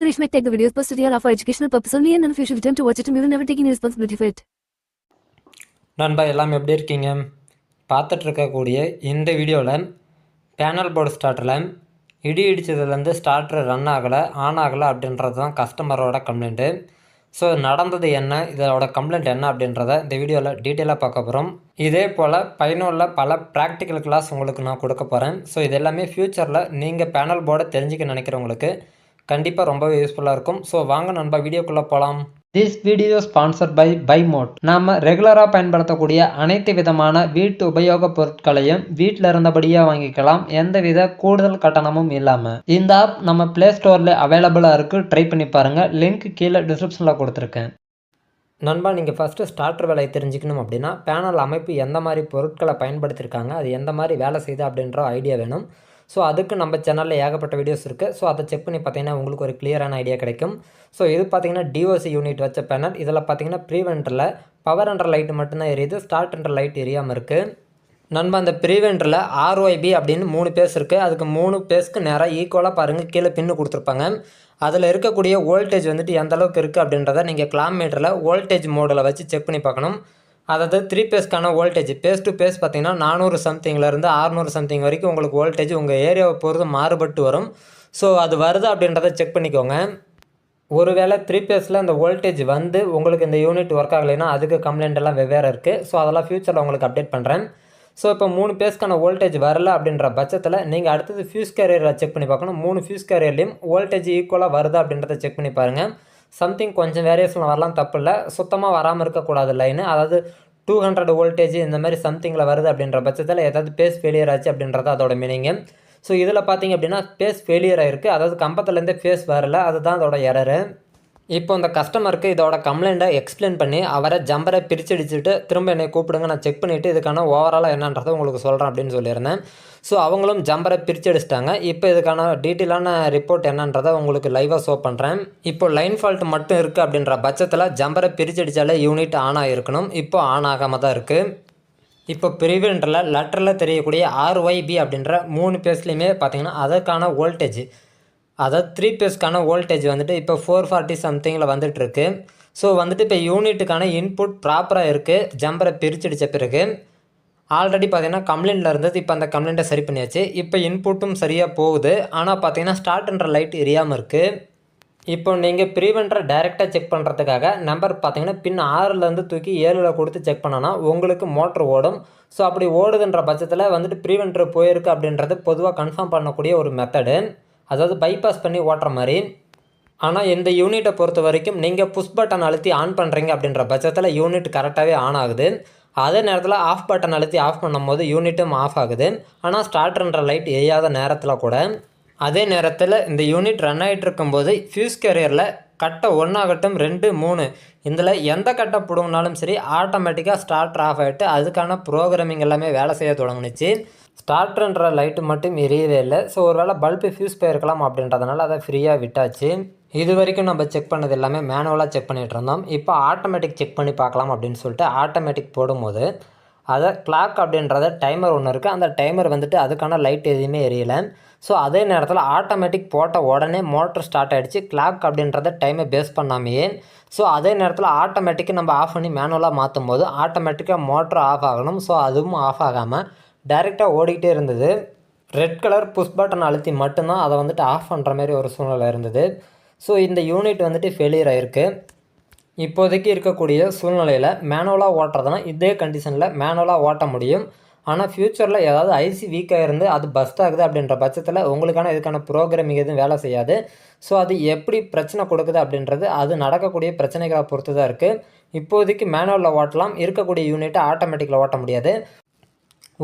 Rish might take the videos posted here are for educational purpose only and none you should to watch it and we will never take any responsibility for it. நண்பா எல்லாம் எப்படி இருக்கீங்க? பார்த்துட்டு இருக்கக்கூடிய இந்த வீடியோவில் panel board ஸ்டார்டரில் இடி இடித்ததுலேருந்து ஸ்டார்டர் ரன் ஆகலை ஆன் ஆகலை அப்படின்றது தான் கஸ்டமரோட கம்ப்ளைண்ட்டு ஸோ நடந்தது என்ன? இதோட கம்ப்ளைண்ட் என்ன அப்படின்றத இந்த வீடியோவில் டீட்டெயிலாக பார்க்க போகிறோம் இதே போல் பயனுள்ள பல ப்ராக்டிக்கல் கிளாஸ் உங்களுக்கு நான் கொடுக்க போகிறேன் ஸோ இது எல்லாமே ஃப்யூச்சரில் நீங்கள் பேனல் போர்டை தெரிஞ்சுக்க நினைக்கிறவங்களுக்கு கண்டிப்பாக ரொம்பவே யூஸ்ஃபுல்லாக இருக்கும். ஸோ வாங்க நண்பா வீடியோக்குள்ளே போகலாம் திஸ் வீடியோ ஸ்பான்சர்ட் பை பைமோட் நாம் ரெகுலராக பயன்படுத்தக்கூடிய அனைத்து விதமான வீட்டு உபயோகப் பொருட்களையும் வீட்டில் இருந்தபடியே வாங்கிக்கலாம். எந்தவித கூடுதல் கட்டணமும் இல்லாமல் இந்த ஆப் நம்ம ப்ளே ஸ்டோரில் அவைலபிளாக இருக்குது ட்ரை பண்ணி பாருங்கள் லிங்க் கீழே டிஸ்கிரிப்ஷனில் கொடுத்துருக்கேன். நண்பா நீங்கள் ஃபஸ்ட்டு ஸ்டார்டர் வேலையை தெரிஞ்சுக்கணும் அப்படின்னா பேனல் அமைப்பு எந்த மாதிரி பொருட்களை பயன்படுத்தியிருக்காங்க அது எந்த மாதிரி வேலை செய்யுது அப்படின்ற ஐடியா வேணும். ஸோ அதுக்கு நம்ம சேனலில் ஏகப்பட்ட வீடியோஸ் இருக்குது ஸோ அதை செக் பண்ணி பார்த்தீங்கன்னா உங்களுக்கு ஒரு கிளியரான ஐடியா கிடைக்கும். ஸோ இது பார்த்தீங்கன்னா டிஓசி யூனிட் வச்ச பேனல் இதில் பார்த்தீங்கன்னா ப்ரீவென்டரில் பவர் அண்டர் லைட் மட்டும்தான் எரியுது. ஸ்டார்ட் அண்டர் லைட் எரியாமல் இருக்குது நண்பா அந்த ப்ரீவென்டரில் ஆர்ஒய்பி அப்படின்னு மூணு பேஸ் இருக்குது அதுக்கு மூணு பேஸ்க்கு நேராக ஈக்குவலாக பாருங்கள் கீழே பின்னு கொடுத்துருப்பாங்க. அதில் இருக்கக்கூடிய வோல்டேஜ் வந்துட்டு எந்த அளவுக்கு இருக்குது அப்படின்றத நீங்கள் கிளாம் மீட்டரில் வோல்டேஜ் மோடில் வச்சு செக் பண்ணி பார்க்கணும். அதாவது த்ரீ பேஸ்க்கான வோல்டேஜ் பேஸ் டு பேஸ் பார்த்தீங்கன்னா நானூறு சம்திங்லேருந்து அறுநூறு சம்திங் வரைக்கும் உங்களுக்கு வோல்டேஜ் உங்கள் ஏரியாவை பொறுத்து மாறுபட்டு வரும். ஸோ அது வருது அப்படின்றத செக் பண்ணிக்கோங்க. ஒருவேளை த்ரீ பேஸில் அந்த வோல்டேஜ் வந்து உங்களுக்கு இந்த யூனிட் ஒர்க் ஆகலைன்னா அதுக்கு கம்ப்ளைண்ட் எல்லாம் வெவ்வேறு இருக்குது ஸோ அதெல்லாம் ஃப்யூச்சரில் உங்களுக்கு அப்டேட் பண்ணுறேன் ஸோ இப்போ மூணு பேஸ்க்கான வோல்டேஜ் வரல அப்படின்ற பட்சத்தில் நீங்கள் அடுத்தது ஃபியூஸ் கேரியரை செக் பண்ணி பார்க்கணும். மூணு ஃபியூஸ் கேரியர்லையும் வோல்டேஜ் ஈக்குவலாக வருதா அப்படின்றத செக் பண்ணி பாருங்கள் சம்திங் கொஞ்சம் வேரியேஷனில் வரலாம் தப்பு இல்லை சுத்தமாக வராமல் இருக்கக்கூடாது லைனு அதாவது டூ ஹண்ட்ரட் வோல்டேஜ் இந்த மாதிரி சம்திங்கில் வருது அப்படின்ற பட்சத்தில் ஏதாவது பேஸ் ஃபெயிலியர் ஆச்சு அப்படின்றது அதோட மீனிங்கு ஸோ இதில் பார்த்தீங்க அப்படின்னா பேஸ் ஃபெயிலியர் ஆகிருக்கு அதாவது கம்பத்துலேருந்தே ஃபேஸ் வரல. அதுதான் அதோட எரரு இப்போ இந்த கஸ்டமருக்கு இதோட கம்ப்ளைண்ட்டை எக்ஸ்பிளைன் பண்ணி அவரை ஜம்பரை பிரிச்சடிச்சுட்டு திரும்ப என்னை கூப்பிடுங்க நான் செக் பண்ணிவிட்டு இதுக்கான ஓவராலாக என்னன்றதை உங்களுக்கு சொல்கிறேன் அப்படின்னு சொல்லியிருந்தேன். ஸோ அவங்களும் ஜம்பரை பிரிச்சடிச்சிட்டாங்க. இப்போ இதுக்கான டீட்டெயிலான ரிப்போர்ட் என்னன்றதை உங்களுக்கு லைவாக ஷோ பண்ணுறேன் இப்போ லைன் ஃபால்ட் மட்டும் இருக்குது அப்படின்ற பட்சத்தில் ஜம்பரை பிரிச்சடித்தாலே யூனிட் ஆன் ஆகிருக்கணும் இப்போ ஆன் ஆகாமல் தான் இருக்குது இப்போ ப்ரிவென்டரில் லெட்டரில் தெரியக்கூடிய ஆர்ஒய்பி அப்படின்ற மூணு பேஸ்லேயுமே பார்த்தீங்கன்னா அதற்கான வோல்டேஜ் அதாவது த்ரீ பேஸ்க்கான வோல்டேஜ் வந்துட்டு இப்போ ஃபோர் ஃபார்ட்டி சம்திங்கில் வந்துட்டுருக்கு. ஸோ வந்துட்டு இப்போ யூனிட்டுக்கான இன்புட் ப்ராப்பராக இருக்குது ஜம்பரை பிரிச்சடித்த பிறகு ஆல்ரெடி பார்த்தீங்கன்னா கம்ப்ளைண்ட்டில் இருந்தது. இப்போ அந்த கம்ப்ளைண்ட்டை சரி பண்ணியாச்சு. இப்போ இன்புட்டும் சரியாக போகுது. ஆனால் பார்த்தீங்கன்னா ஸ்டார்ட்ன்ற லைட் எரியாமல் இருக்குது இப்போ நீங்கள் ப்ரீவென்ட்ரை டைரெக்டாக செக் பண்ணுறதுக்காக நம்பர் பார்த்தீங்கன்னா பின் ஆறுலேருந்து தூக்கி ஏழில் கொடுத்து செக் பண்ணோன்னா உங்களுக்கு மோட்ரு ஓடும். ஸோ அப்படி ஓடுதுன்ற பட்சத்தில் வந்துட்டு ப்ரீவென்ட்ரு போயிருக்கு அப்படின்றது பொதுவாக கன்ஃபார்ம் பண்ணக்கூடிய ஒரு மெத்தடு அதாவது பைபாஸ் பண்ணி ஓட்டுற மாதிரி. ஆனால் இந்த யூனிட்டை பொறுத்த வரைக்கும் நீங்கள் புஷ் பட்டன் அழுத்தி ஆன் பண்ணுறீங்க அப்படின்ற பட்சத்தில் யூனிட் கரெக்டாகவே ஆன் ஆகுது. அதே நேரத்தில் ஆஃப் பட்டன் அழுத்தி ஆஃப் பண்ணும்போது யூனிட்டும் ஆஃப் ஆகுது. ஆனால் ஸ்டார்ட்ன்ற லைட் எய்யாத நேரத்தில் கூட அதே நேரத்தில் இந்த யூனிட் ரன் ஆகிட்டு இருக்கும்போது ஃபியூஸ் கேரியரில் கட்டை ஒன்றாகட்டும் ரெண்டு மூணு இதில் எந்த கட்டை பிடுங்கினாலும் சரி ஆட்டோமேட்டிக்காக ஸ்டார்ட் ஆஃப் ஆகிட்டு அதுக்கான ப்ரோக்ராமிங் எல்லாமே வேலை செய்ய தொடங்குனுச்சு. ஸ்டார்டர்ன்ற லைட்டு மட்டும் எரியவே இல்லை. ஸோ ஒரு வேளை பல்பு ஃபியூஸ் போயிருக்கலாம் அப்படின்றதுனால அதை ஃப்ரீயாக விட்டாச்சு. இது வரைக்கும் நம்ம செக் பண்ணது எல்லாமே மேனுவலாக செக் பண்ணிகிட்டு இருந்தோம். இப்போ ஆட்டோமேட்டிக் செக் பண்ணி பார்க்கலாம் அப்படின்னு சொல்லிட்டு ஆட்டோமேட்டிக் போடும்போது அதை கிளாக் அப்படின்றத டைமர் ஒன்று இருக்குது அந்த டைமர் வந்துட்டு அதுக்கான லைட் எதுவுமே எரியலை. ஸோ அதே நேரத்தில் ஆட்டோமேட்டிக் போட்ட உடனே மோட்டர் ஸ்டார்ட் ஆகிடுச்சு கிளாக் அப்படின்றத டைமை பேஸ் பண்ணாமையே. ஸோ அதே நேரத்தில் ஆட்டோமேட்டிக்கு நம்ம ஆஃப் பண்ணி மேனுவலாக மாற்றும் போது ஆட்டோமேட்டிக்காக மோட்டர் ஆஃப் ஆகணும். ஸோ அதுவும் ஆஃப் ஆகாமல் டைரெக்டாக ஓடிக்கிட்டே இருந்தது. ரெட் கலர் புஷ் பட்டன் அழுத்தி மட்டும்தான் அதை வந்துட்டு ஆஃப் பண்ணுற மாதிரி ஒரு சூழ்நிலை இருந்தது. ஸோ இந்த யூனிட் வந்துட்டு ஃபெயிலியர் ஆகிருக்கு இப்போதைக்கு இருக்கக்கூடிய சூழ்நிலையில் மேனுவலாக ஓட்டுறதுனா இதே கண்டிஷனில் மேனுவலாக ஓட்ட முடியும். ஆனால் ஃப்யூச்சரில் ஏதாவது ஐசி வீக்காக இருந்து அது பஸ்ட் ஆகுது அப்படின்ற பட்சத்தில் உங்களுக்கான இதுக்கான ப்ரோக்ராமிங் எதுவும் வேலை செய்யாது. ஸோ அது எப்படி பிரச்சனை கொடுக்குது அப்படின்றது அது நடக்கக்கூடிய பிரச்சனைகளை பொறுத்து தான் இருக்குது இப்போதைக்கு மேனுவலில் ஓட்டலாம். இருக்கக்கூடிய யூனிட்டை ஆட்டோமேட்டிக்கில் ஓட்ட முடியாது.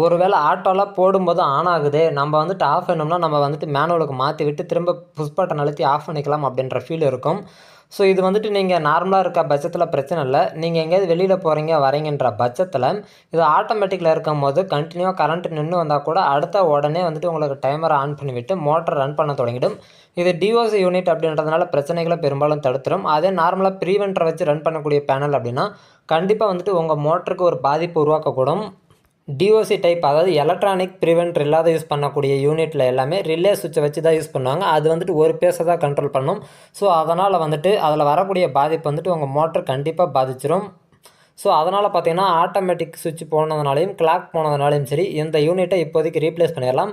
ஒருவேளை ஆட்டோலாம் போடும்போது ஆன் ஆகுது நம்ம வந்துட்டு ஆஃப் பண்ணோம்னா நம்ம வந்துட்டு மேனுவலுக்கு மாற்றி விட்டு திரும்ப புஷ் பட்டன் அழுத்தி ஆஃப் பண்ணிக்கலாம் அப்படின்ற ஃபீல் இருக்கும். ஸோ இது வந்துட்டு நீங்கள் நார்மலாக இருக்க பட்சத்தில் பிரச்சனை இல்லை. நீங்கள் எங்கேயாவது வெளியில் போகிறீங்க வரீங்கன்ற பட்சத்தில் இது ஆட்டோமேட்டிக்கில் இருக்கும் போது கண்டினியூவாக கரண்ட் நின்று வந்தால் கூட அடுத்த உடனே வந்துட்டு உங்களுக்கு டைமரை ஆன் பண்ணிவிட்டு மோட்டர் ரன் பண்ண தொடங்கிடும். இது டிஓசி யூனிட் அப்படின்றதுனால பிரச்சனைகளை பெரும்பாலும் தடுத்துடும் அதே நார்மலாக ப்ரீவென்டரை வச்சு ரன் பண்ணக்கூடிய பேனல் அப்படின்னா கண்டிப்பாக வந்துட்டு உங்கள் மோட்டருக்கு ஒரு பாதிப்பு உருவாக்கக்கூடும். டிஓசி டைப் அதாவது எலக்ட்ரானிக் ப்ரிவென்ட் இல்லாத யூஸ் பண்ணக்கூடிய யூனிட்டில் எல்லாமே ரிலே சுவிட்சை வச்சு தான் யூஸ் பண்ணுவாங்க. அது வந்துட்டு ஒரு பேஸை தான் கண்ட்ரோல் பண்ணும். ஸோ அதனால் வந்துட்டு அதில் வரக்கூடிய பாதிப்பு வந்துட்டு உங்கள் மோட்டர் கண்டிப்பாக பாதிச்சிடும் ஸோ அதனால் பார்த்தீங்கன்னா ஆட்டோமேட்டிக் சுவிட்ச் போனதுனாலையும் கிளாக் போனதுனாலையும் சரி இந்த யூனிட்டை இப்போதைக்கு ரீப்ளேஸ் பண்ணிடலாம்.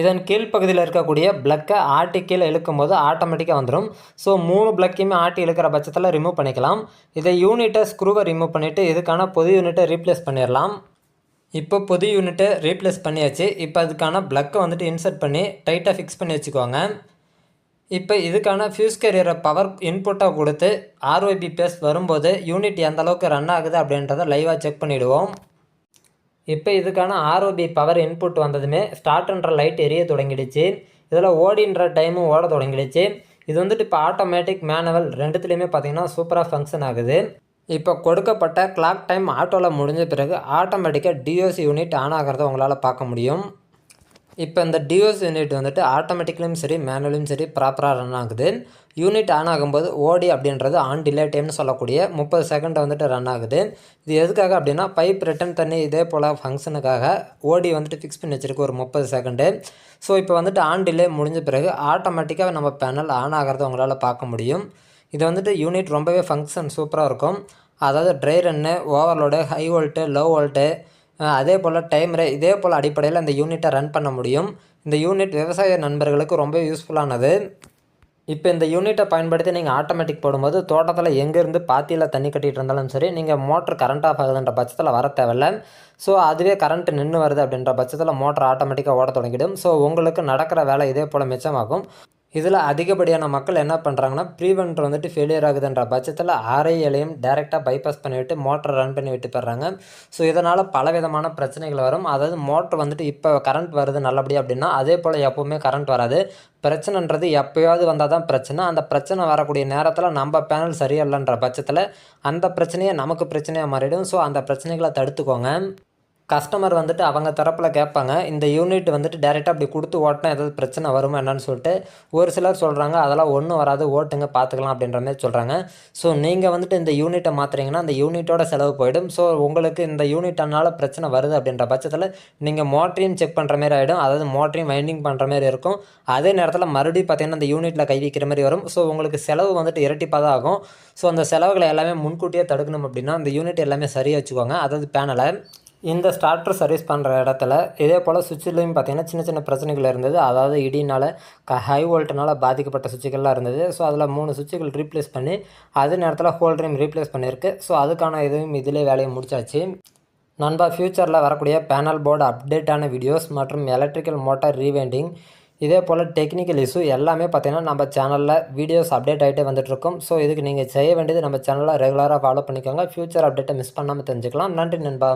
இதன் கீழ்ப்பகுதியில் இருக்கக்கூடிய ப்ளக்கை ஆட்டி கீழே இழுக்கும் போது ஆட்டோமேட்டிக்காக வந்துடும் ஸோ மூணு பிளக்கையுமே ஆட்டி இழுக்கிற பட்சத்தில் ரிமூவ் பண்ணிக்கலாம். இதை யூனிட்டை ஸ்க்ரூவை ரிமூவ் பண்ணிவிட்டு இதுக்கான புது யூனிட்டை ரீப்ளேஸ் பண்ணிடலாம். இப்போ புது யூனிட்டை ரீப்ளேஸ் பண்ணியாச்சு. இப்போ அதுக்கான ப்ளக்கை வந்துட்டு இன்சர்ட் பண்ணி டைட்டாக ஃபிக்ஸ் பண்ணி வச்சுக்கோங்க. இப்போ இதுக்கான ஃபியூஸ் கேரியரை பவர் இன்புட்டாக கொடுத்து ஆர்ஒபி பேஸ் வரும்போது யூனிட் எந்த அளவுக்கு ரன் ஆகுது அப்படின்றத லைவாக செக் பண்ணிவிடுவோம் இப்போ இதுக்கான ஆர்ஓபி பவர் இன்புட் வந்ததுமே ஸ்டார்ட்ன்ற லைட் எரிய தொடங்கிடுச்சு. இதில் ஓடின்ற டைமும் ஓட தொடங்கிடுச்சு. இது வந்துட்டு இப்போ ஆட்டோமேட்டிக் மேனுவல் ரெண்டுத்துலேயுமே பார்த்தீங்கன்னா சூப்பராக ஃபங்க்ஷன் ஆகுது. இப்போ கொடுக்கப்பட்ட கிளாக் டைம் ஆட்டோவில் முடிஞ்ச பிறகு ஆட்டோமேட்டிக்காக டிஓசி யூனிட் ஆன் ஆகிறத உங்களால் பார்க்க முடியும். இப்போ இந்த டிஓஸ் யூனிட் வந்துட்டு ஆட்டோமேட்டிக்லையும் சரி மேனுவலையும் சரி ப்ராப்பராக ரன் ஆகுது. யூனிட் ஆன் ஆகும்போது ஓடி அப்படின்றது ஆன் டிலே டைம்னு சொல்லக்கூடிய முப்பது செகண்ட் வந்துட்டு ரன் ஆகுது. இது எதுக்காக அப்படின்னா பைப் ரிட்டன் தண்ணி இதே போல் ஃபங்க்ஷனுக்காக ஓடி வந்துட்டு ஃபிக்ஸ் பண்ணி வச்சிருக்கு ஒரு முப்பது செகண்டு ஸோ இப்போ வந்துட்டு ஆன் டிலே முடிஞ்ச பிறகு ஆட்டோமேட்டிக்காக நம்ம பேனல் ஆன் ஆகிறத உங்களால் பார்க்க முடியும். இது வந்துட்டு யூனிட் ரொம்பவே ஃபங்க்ஷன் சூப்பராக இருக்கும். அதாவது dry run overload high volt low volt அதே போல் டைமரு இதே போல் அடிப்படையில் இந்த யூனிட்டை ரன் பண்ண முடியும். இந்த யூனிட் விவசாய நண்பர்களுக்கு ரொம்ப யூஸ்ஃபுல்லானது இப்போ இந்த யூனிட்டை பயன்படுத்தி நீங்கள் ஆட்டோமேட்டிக் போடும்போது தோட்டத்தில் எங்கேருந்து பாத்தியில் தண்ணி கட்டிகிட்டு இருந்தாலும் சரி நீங்கள் மோட்டர் கரண்ட் ஆஃப் ஆகுதுன்ற பட்சத்தில் வர தேவையில்ல. ஸோ அதுவே கரண்ட் நின்று வருது அப்படின்ற பட்சத்தில் மோட்டர் ஆட்டோமேட்டிக்காக ஓட தொடங்கிடும். ஸோ உங்களுக்கு நடக்கிற வேலை இதே போல் மிச்சமாகும். இதில் அதிகப்படியான மக்கள் என்ன பண்ணுறாங்கன்னா ப்ரீவென்ட் வந்துட்டு ஃபெயிலியர் ஆகுதுன்ற பட்சத்தில் ஆர்ஐஎலையும் டேரெக்டாக பைபாஸ் பண்ணிவிட்டு மோட்டரை ரன் பண்ணி விட்டு போயிடுறாங்க. ஸோ இதனால் பலவிதமான பிரச்சனைகள் வரும். அதாவது மோட்டர் வந்துட்டு இப்போ கரண்ட் வருது நல்லபடியாக அப்படின்னா அதே போல் எப்போவுமே கரண்ட் வராது. பிரச்சனைன்றது எப்போயாவது வந்தால் தான் பிரச்சனை. அந்த பிரச்சனை வரக்கூடிய நேரத்தில் நம்ம பேனல் சரியில்லைன்ற பட்சத்தில் அந்த பிரச்சனையே நமக்கு பிரச்சனையாக மாறிடும். ஸோ அந்த பிரச்சனைகளை தடுத்துக்கோங்க. கஸ்டமர் வந்துட்டு அவங்க தரப்பில் கேட்பாங்க இந்த யூனிட் வந்துட்டு டேரெக்டாக அப்படி கொடுத்து ஓட்டினா ஏதாவது பிரச்சனை வருமா என்னன்னு சொல்லிட்டு ஒரு சிலர் சொல்கிறாங்க அதெல்லாம் ஒன்றும் வராது ஓட்டுங்க பார்த்துக்கலாம் அப்படின்ற மாதிரி சொல்கிறாங்க ஸோ நீங்கள் வந்துட்டு இந்த யூனிட்டை மாற்றுறீங்கன்னா அந்த யூனிட்டோட செலவு போயிடும். ஸோ உங்களுக்கு இந்த யூனிட்டனால பிரச்சனை வருது அப்படின்ற பட்சத்தில் நீங்கள் மோட்டரையும் செக் பண்ணுற மாதிரி ஆகிடும் அதாவது மோட்டரையும் வைண்டிங் பண்ணுற மாதிரி இருக்கும். அதே நேரத்தில் மறுபடியும் பார்த்திங்கன்னா அந்த யூனிட்டில் கை வைக்கிற மாதிரி வரும். ஸோ உங்களுக்கு செலவு வந்துட்டு இரட்டிப்பாக தான் ஆகும். ஸோ அந்த செலவுகளை எல்லாமே முன்கூட்டியே தடுக்கணும் அப்படின்னா அந்த யூனிட் எல்லாமே சரியாக வச்சுக்கோங்க. அதாவது பேனலை இந்த ஸ்டார்டர் சர்வீஸ் பண்ணுற இடத்துல இதே போல் சுவிட்சிலையும் பார்த்தீங்கன்னா சின்ன சின்ன பிரச்சனைகள் இருந்தது. அதாவது இடினால் க ஹை வோல்ட்னால பாதிக்கப்பட்ட சுவிட்சுகள்லாம் இருந்தது. ஸோ அதில் மூணு சுவிட்சுகள் ரீப்ளேஸ் பண்ணி அதே நேரத்தில் ஹோல்டரையும் ரீப்ளேஸ் பண்ணியிருக்கு. ஸோ அதுக்கான இதுவும் இதிலே வேலையை முடிச்சாச்சு. நண்பா ஃப்யூச்சரில் வரக்கூடிய பேனல் போர்டு அப்டேட்டான வீடியோஸ் மற்றும் எலக்ட்ரிக்கல் மோட்டார் ரீவைண்டிங் இதே போல் டெக்னிக்கல் இஷ்யூ எல்லாமே பார்த்தீங்கன்னா நம்ம சேனலில் வீடியோஸ் அப்டேட் ஆகிட்டே வந்துட்டுருக்கும். ஸோ இதுக்கு நீங்கள் செய்ய வேண்டியது நம்ம சேனலில் ரெகுலராக ஃபாலோ பண்ணிக்கோங்க. ஃப்யூச்சர் அப்டேட்டை மிஸ் பண்ணாமல் தெரிஞ்சுக்கலாம். நன்றி நண்பா.